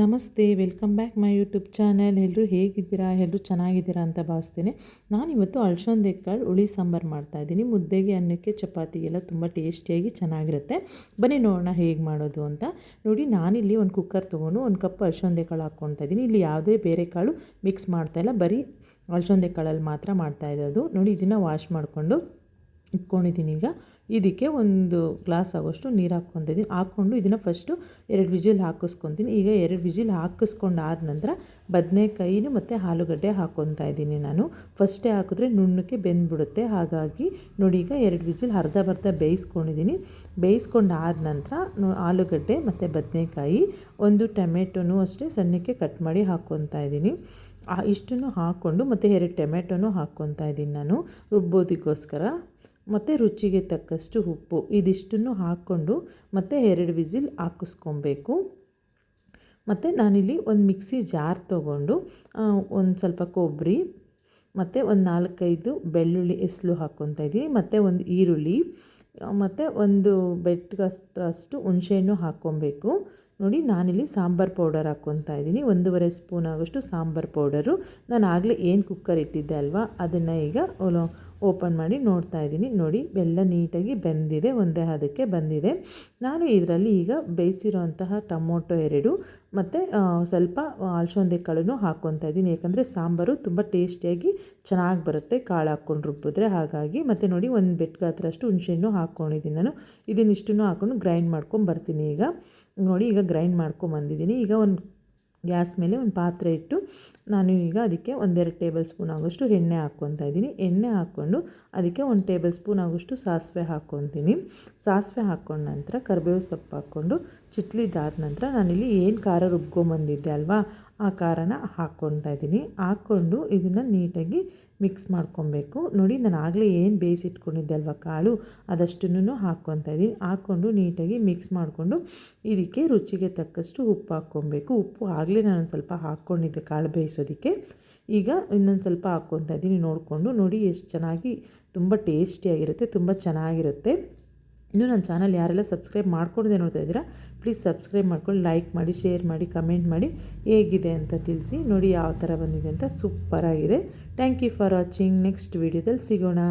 ನಮಸ್ತೆ, welcome back my YouTube channel. ಎಲ್ಲರೂ ಹೇಗಿದ್ದೀರಾ? ಎಲ್ಲರೂ ಚೆನ್ನಾಗಿದ್ದೀರಾ ಅಂತ ಭಾವಿಸ್ತೇನೆ. ನಾನಿವತ್ತು ಅಳ್ಸೊಂದೆ ಕಾಳು ಹುಳಿ ಸಾಂಬಾರು ಮಾಡ್ತಾಯಿದ್ದೀನಿ ಮುದ್ದೆಗೆ, ಅನ್ನಕ್ಕೆ, ಚಪಾತಿಗೆಲ್ಲ ತುಂಬ ಟೇಸ್ಟಿಯಾಗಿ ಚೆನ್ನಾಗಿರುತ್ತೆ. ಬನ್ನಿ ನೋಡೋಣ ಹೇಗೆ ಮಾಡೋದು ಅಂತ. ನೋಡಿ, ನಾನಿಲ್ಲಿ ಒಂದು ಕುಕ್ಕರ್ ತೊಗೊಂಡು ಒಂದು ಕಪ್ ಅಳ್ಸೊಂದೆ ಕಾಳು ಹಾಕ್ಕೊಳ್ತಾ ಇದ್ದೀನಿ. ಇಲ್ಲಿ ಯಾವುದೇ ಬೇರೆ ಕಾಳು ಮಿಕ್ಸ್ ಮಾಡ್ತಾಯಿಲ್ಲ ಬರೀ ಅಳ್ಸೊಂದೆ ಕಾಳಲ್ಲಿ ಮಾತ್ರ ಮಾಡ್ತಾ ಇರೋದು. ನೋಡಿ, ಇದನ್ನು ವಾಶ್ ಮಾಡಿಕೊಂಡು ಇಟ್ಕೊಂಡಿದ್ದೀನಿ ಈಗ. ಇದಕ್ಕೆ ಒಂದು ಗ್ಲಾಸ್ ಆಗೋಷ್ಟು ನೀರು ಹಾಕ್ಕೊತಿದ್ದೀನಿ ಹಾಕ್ಕೊಂಡು ಇದನ್ನು ಫಸ್ಟು ಎರಡು ವಿಜಿಲ್ ಹಾಕಿಸ್ಕೊತೀನಿ. ಈಗ ಎರಡು ವಿಜಿಲ್ ಹಾಕಿಸ್ಕೊಂಡು ಆದ ನಂತರ ಬದನೆಕಾಯಿನೂ ಮತ್ತು ಆಲೂಗಡ್ಡೆ ಹಾಕ್ಕೊತಾ ಇದ್ದೀನಿ ನಾನು. ಫಸ್ಟೇ ಹಾಕಿದ್ರೆ ನುಣ್ಣಕ್ಕೆ ಬೆಂದ್ಬಿಡುತ್ತೆ. ಹಾಗಾಗಿ ನೋಡಿ ಈಗ ಎರಡು ವಿಜಿಲ್ ಅರ್ಧ ಬರ್ಧ ಬೇಯಿಸ್ಕೊಂಡಿದ್ದೀನಿ. ಬೇಯಿಸ್ಕೊಂಡು ಆದ ನಂತರ ಆಲೂಗಡ್ಡೆ ಮತ್ತು ಬದನೆಕಾಯಿ ಒಂದು ಟೊಮೆಟೊನೂ ಅಷ್ಟೇ ಸಣ್ಣಕ್ಕೆ ಕಟ್ ಮಾಡಿ ಹಾಕ್ಕೊತಾ ಇದ್ದೀನಿ. ಇಷ್ಟನ್ನು ಹಾಕ್ಕೊಂಡು ಮತ್ತು ಎರಡು ಟೊಮೆಟೊನೂ ಹಾಕ್ಕೊತಾ ಇದ್ದೀನಿ ನಾನು ರುಬ್ಬೋದಕ್ಕೋಸ್ಕರ. ಮತ್ತು ರುಚಿಗೆ ತಕ್ಕಷ್ಟು ಉಪ್ಪು ಇದಿಷ್ಟನ್ನು ಹಾಕ್ಕೊಂಡು ಮತ್ತು ಎರಡು ವಿಸಿಲ್ ಹಾಕಿಸ್ಕೊಬೇಕು. ಮತ್ತು ನಾನಿಲ್ಲಿ ಒಂದು ಮಿಕ್ಸಿ ಜಾರ್ ತೊಗೊಂಡು ಒಂದು ಸ್ವಲ್ಪ ಕೊಬ್ಬರಿ, ಮತ್ತು ಒಂದು ನಾಲ್ಕೈದು ಬೆಳ್ಳುಳ್ಳಿ ಎಸ್ಲು ಹಾಕ್ಕೊತಾ ಇದ್ದೀನಿ. ಮತ್ತು ಒಂದು ಈರುಳ್ಳಿ ಮತ್ತು ಒಂದು ಬೆಟ್ಟಗಷ್ಟು ಹುಣಸೆಹಣ್ಣು ಹಾಕ್ಕೊಬೇಕು. ನೋಡಿ, ನಾನಿಲ್ಲಿ ಸಾಂಬಾರು ಪೌಡರ್ ಹಾಕ್ಕೊತಾ ಇದ್ದೀನಿ. ಒಂದೂವರೆ ಸ್ಪೂನ್ ಆಗೋಷ್ಟು ಸಾಂಬಾರು ಪೌಡರು. ನಾನು ಆಗಲೇ ಏನು ಕುಕ್ಕರ್ ಇಟ್ಟಿದ್ದೆ ಅಲ್ವಾ, ಅದನ್ನು ಈಗ ಓಪನ್ ಮಾಡಿ ನೋಡ್ತಾ ಇದ್ದೀನಿ. ನೋಡಿ, ಬೆಲ್ಲ ನೀಟಾಗಿ ಬೆಂದಿದೆ, ಒಂದೇ ಹದಕ್ಕೆ ಬಂದಿದೆ. ನಾನು ಇದರಲ್ಲಿ ಈಗ ಬೇಯಿಸಿರೋಂತಹ ಟೊಮೊಟೊ ಎರಡು ಮತ್ತು ಸ್ವಲ್ಪ ಅಲಸಂದೆ ಕಾಳನ್ನು ಹಾಕ್ಕೊತಾ ಇದ್ದೀನಿ. ಯಾಕಂದರೆ ಸಾಂಬಾರು ತುಂಬ ಟೇಸ್ಟಿಯಾಗಿ ಚೆನ್ನಾಗಿ ಬರುತ್ತೆ, ಕಾಳು ಹಾಕ್ಕೊಂಡು ರುಬ್ಬಿದ್ರೆ ಹಾಗಾಗಿ. ಮತ್ತು ನೋಡಿ, ಒಂದು ಬೆಟ್ಗಾತ್ರಷ್ಟು ಹುಣಸೆಹಣ್ಣು ಹಾಕ್ಕೊಂಡಿದ್ದೀನಿ ನಾನು. ಇದನ್ನಿಷ್ಟನ್ನು ಹಾಕ್ಕೊಂಡು ಗ್ರೈಂಡ್ ಮಾಡ್ಕೊಂಡು ಬರ್ತೀನಿ ಈಗ. ನೋಡಿ, ಈಗ ಗ್ರೈಂಡ್ ಮಾಡ್ಕೊಂಬಂದಿದ್ದೀನಿ ಈಗ ಒಂದು ಗ್ಯಾಸ್ ಮೇಲೆ ಒಂದು ಪಾತ್ರೆ ಇಟ್ಟು ನಾನು ಈಗ ಅದಕ್ಕೆ ಒಂದೆರಡು ಟೇಬಲ್ ಸ್ಪೂನ್ ಆಗೋಷ್ಟು ಎಣ್ಣೆ ಹಾಕ್ಕೊತಾ ಇದ್ದೀನಿ. ಎಣ್ಣೆ ಹಾಕ್ಕೊಂಡು ಅದಕ್ಕೆ ಒಂದು ಟೇಬಲ್ ಸ್ಪೂನ್ ಆಗೋಷ್ಟು ಸಾಸಿವೆ ಹಾಕ್ಕೊತೀನಿ. ಸಾಸಿವೆ ಹಾಕ್ಕೊಂಡ ನಂತರ ಕರಿಬೇವು ಸೊಪ್ಪು ಹಾಕ್ಕೊಂಡು ಚಿಟ್ಲಿದಾದ ನಂತರ ನಾನಿಲ್ಲಿ ಏನು ಖಾರ ರುಬ್ಕೊಂಬಂದಿದ್ದೆ ಅಲ್ವಾ, ಆ ಖಾರನ ಹಾಕ್ಕೊತಾ ಇದ್ದೀನಿ. ಹಾಕ್ಕೊಂಡು ಇದನ್ನು ನೀಟಾಗಿ ಮಿಕ್ಸ್ ಮಾಡ್ಕೊಬೇಕು. ನೋಡಿ ನಾನು ಆಗಲೇ ಏನು ಬೇಯಿಸಿಟ್ಕೊಂಡಿದ್ದೆ ಅಲ್ವಾ ಕಾಳು ಅದಷ್ಟನ್ನು ಹಾಕ್ಕೊತಾ ಇದ್ದೀನಿ. ಹಾಕ್ಕೊಂಡು ನೀಟಾಗಿ ಮಿಕ್ಸ್ ಮಾಡಿಕೊಂಡು ಇದಕ್ಕೆ ರುಚಿಗೆ ತಕ್ಕಷ್ಟು ಉಪ್ಪು ಹಾಕ್ಕೊಬೇಕು. ಉಪ್ಪು ಆಗಲೇ ನಾನು ಸ್ವಲ್ಪ ಹಾಕ್ಕೊಂಡಿದ್ದೆ ಕಾಳು ಬೇಯಿಸೋದಕ್ಕೆ. ಈಗ ಇನ್ನೊಂದು ಸ್ವಲ್ಪ ಹಾಕ್ಕೊತಾ ಇದ್ದೀನಿ, ನೋಡಿಕೊಂಡು. ನೋಡಿ, ಎಷ್ಟು ಚೆನ್ನಾಗಿ, ತುಂಬ ಟೇಸ್ಟಿಯಾಗಿರುತ್ತೆ, ತುಂಬ ಚೆನ್ನಾಗಿರುತ್ತೆ. ಇನ್ನೂ ನನ್ನ ಚಾನಲ್ ಯಾರೆಲ್ಲ ಸಬ್ಸ್ಕ್ರೈಬ್ ಮಾಡ್ಕೊಂಡಿದೆ ನೋಡ್ತಾ ಇದ್ದೀರಾ, ಪ್ಲೀಸ್ ಸಬ್ಸ್ಕ್ರೈಬ್ ಮಾಡ್ಕೊಂಡು, ಲೈಕ್ ಮಾಡಿ, ಶೇರ್ ಮಾಡಿ, ಕಮೆಂಟ್ ಮಾಡಿ. ಹೇಗಿದೆ ಅಂತ ತಿಳಿಸಿ. ನೋಡಿ, ಯಾವ ಥರ ಬಂದಿದೆ ಅಂತ ಸೂಪರಾಗಿದೆ. Thank you for watching. Next ವೀಡಿಯೋದಲ್ಲಿ ಸಿಗೋಣ.